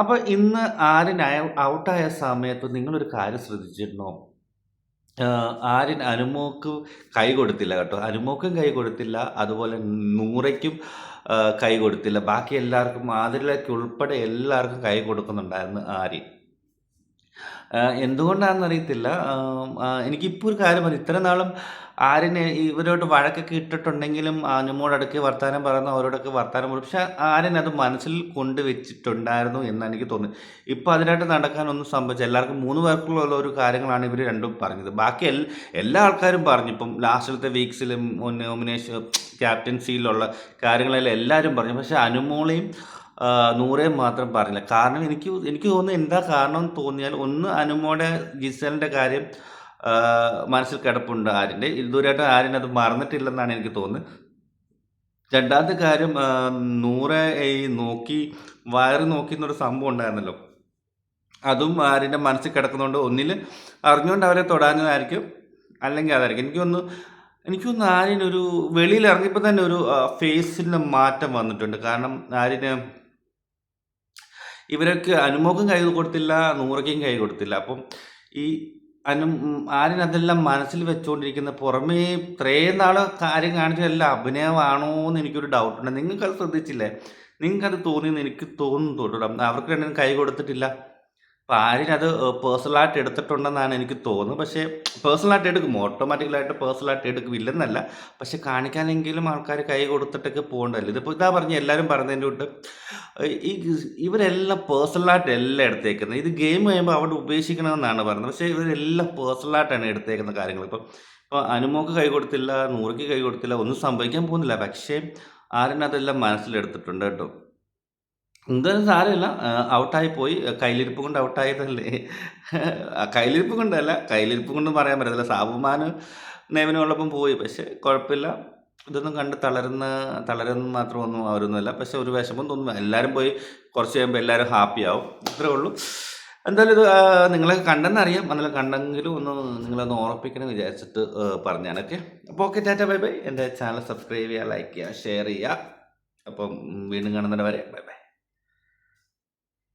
അപ്പൊ ഇന്ന് ആര്യൻ ഔട്ടായ സമയത്ത് നിങ്ങളൊരു കാര്യം ശ്രദ്ധിച്ചിരുന്നോ? ആര്യൻ അനുമോക്ക് കൈ കൊടുത്തില്ല കേട്ടോ. അനുമോക്കും കൈ കൊടുത്തില്ല അതുപോലെ നൂറയ്ക്കും കൈ കൊടുത്തില്ല. ബാക്കി എല്ലാവർക്കും ആതിരയ്ക്ക് ഉൾപ്പെടെ എല്ലാവർക്കും കൈ കൊടുക്കുന്നുണ്ടായിരുന്നു ആര്യൻ ആഹ് എന്തുകൊണ്ടാണെന്ന് അറിയത്തില്ല ആം, എനിക്കിപ്പോൾ ഒരു കാര്യം മതി ഇത്ര നാളും ആര്യന് ഇവരോട് വഴക്കൊക്കെ ഇട്ടിട്ടുണ്ടെങ്കിലും അനുമോട് വർത്തമാനം പറയുന്ന അവരോടൊക്കെ വർത്തമാനം പറയും. പക്ഷെ ആര്യൻ അത് മനസ്സിൽ കൊണ്ടുവച്ചിട്ടുണ്ടായിരുന്നു എന്നാണ് എനിക്ക് തോന്നുന്നത്. ഇപ്പോൾ അതിനായിട്ട് നടക്കാനൊന്നും സംഭവിച്ചു എല്ലാവർക്കും മൂന്ന് പേർക്കുള്ള ഒരു കാര്യങ്ങളാണ് ഇവർ രണ്ടും പറഞ്ഞത്. ബാക്കി എല്ലാ ആൾക്കാരും പറഞ്ഞു. ഇപ്പം ലാസ്റ്റിലത്തെ വീക്സിലും നോമിനേഷൻ ക്യാപ്റ്റൻസിയിലുള്ള കാര്യങ്ങളെല്ലാം എല്ലാവരും പറഞ്ഞു. പക്ഷേ അനുമോളെയും ആ, നൂറേയും മാത്രം പറഞ്ഞില്ല. കാരണം എനിക്ക് എനിക്ക് തോന്നുന്നു എന്താ കാരണം തോന്നിയാൽ ഒന്ന് അനുമോടെ ഗിസലിന്റെ കാര്യം മനസ്സിൽ കിടപ്പുണ്ട് ആര്യന്റെ ഇതുവരെയായിട്ട് ആര്യൻ അത് മറന്നിട്ടില്ലെന്നാണ് എനിക്ക് തോന്നുന്നത്. രണ്ടാമത്തെ കാര്യം നൂറെ ഈ നോക്കി വയറ് നോക്കി എന്നൊരു സംഭവം ഉണ്ടായിരുന്നല്ലോ. അതും ആര്യന്റെ മനസ്സിൽ കിടക്കുന്നതുകൊണ്ട് ഒന്നിൽ അറിഞ്ഞുകൊണ്ട് അവരെ തൊടാഞ്ഞതായിരിക്കും. അല്ലെങ്കിൽ അതായിരിക്കും. എനിക്കൊന്ന് എനിക്കൊന്ന് ആര്യനൊരു വെളിയിൽ ഇറങ്ങിയപ്പോൾ തന്നെ ഒരു ഫേസിൽ മാറ്റം വന്നിട്ടുണ്ട്. കാരണം ആര്യന് ഇവരൊക്കെ അനുമോക്കും കൈ കൊടുത്തില്ല നൂറയ്ക്കും കൈ കൊടുത്തില്ല. അപ്പം ഈ അനു ആര്യൻ അതെല്ലാം മനസ്സിൽ വെച്ചുകൊണ്ടിരിക്കുന്ന പുറമേ ഇത്രയും നാൾ കാര്യം കാണിച്ചതെല്ലാം അഭിനയമാണോ എന്ന് എനിക്കൊരു ഡൗട്ടുണ്ട് നിങ്ങൾക്കത് ശ്രദ്ധിച്ചില്ലേ? നിങ്ങൾക്കത് തോന്നിയെന്ന് എനിക്ക് തോന്നുന്നു തോട്ടോ അവർക്ക് രണ്ടും കൈ കൊടുത്തിട്ടില്ല. അപ്പം ആരും അത് പേഴ്സണലായിട്ട് എടുത്തിട്ടുണ്ടെന്നാണ് എനിക്ക് തോന്നുന്നത്. പക്ഷേ പേഴ്സണലായിട്ട് എടുക്കും. ഓട്ടോമാറ്റിക്കലായിട്ട് പേഴ്സണലായിട്ട് എടുക്കും ഇല്ലെന്നല്ല പക്ഷെ കാണിക്കാനെങ്കിലും ആൾക്കാർ കൈ കൊടുത്തിട്ടൊക്കെ പോകേണ്ടല്ലോ ഇതിപ്പോൾ ഇതാ പറഞ്ഞ എല്ലാവരും പറഞ്ഞതിന്റെ തൊട്ട് ഈ ഇവരെല്ലാം പേഴ്സണലായിട്ട് എല്ലാം എടുത്തേക്കുന്നത്. ഇത് ഗെയിം കഴിയുമ്പോൾ അവിടെ ഉപേക്ഷിക്കണമെന്നാണ് പറയുന്നത്. പക്ഷേ ഇവരെല്ലാം പേഴ്സണലായിട്ടാണ് എടുത്തേക്കുന്ന കാര്യങ്ങൾ. ഇപ്പം ഇപ്പോൾ അനുമോക്ക് കൈ കൊടുത്തില്ല നൂറയ്ക്ക് കൈ കൊടുത്തില്ല ഒന്നും സംഭവിക്കാൻ പോകുന്നില്ല. പക്ഷേ ആരും അതെല്ലാം മനസ്സിലെടുത്തിട്ടുണ്ട് കേട്ടോ. എന്തായാലും സാരമില്ല. ഔട്ടായി പോയി. കയ്യിലിരിപ്പ് കൊണ്ട് ഔട്ടായതല്ലേ? കയ്യിലിരിപ്പ് കൊണ്ടല്ല. കയ്യിലിരിപ്പ് കൊണ്ട് പറയാൻ പറ്റത്തില്ല. സാബുമാൻ നെവിനുള്ളപ്പം പോയി. പക്ഷെ കുഴപ്പമില്ല. ഇതൊന്നും കണ്ട് തളരുന്ന തളരുന്ന മാത്രമൊന്നും അവരൊന്നുമല്ല. പക്ഷെ ഒരു വിഷമം തോന്നുന്നു. എല്ലാവരും പോയി കുറച്ച് കഴിയുമ്പോൾ എല്ലാവരും ഹാപ്പി ആവും. ഇത്രേ ഉള്ളൂ. എന്തായാലും ഇത് നിങ്ങളെ കണ്ടെന്നറിയാം. എന്നാലും കണ്ടെങ്കിലും ഒന്ന് നിങ്ങളൊന്ന് ഓർപ്പിക്കണം വിചാരിച്ചിട്ട് പറഞ്ഞാണൊക്കെ അപ്പോൾ ഓക്കെ? ടാറ്റ. Bye bye. എന്റെ ചാനൽ സബ്സ്ക്രൈബ് ചെയ്യുക ലൈക്ക് ചെയ്യുക ഷെയർ ചെയ്യുക. അപ്പം വീണ്ടും കാണുന്നവരെ ബൈ ബൈ.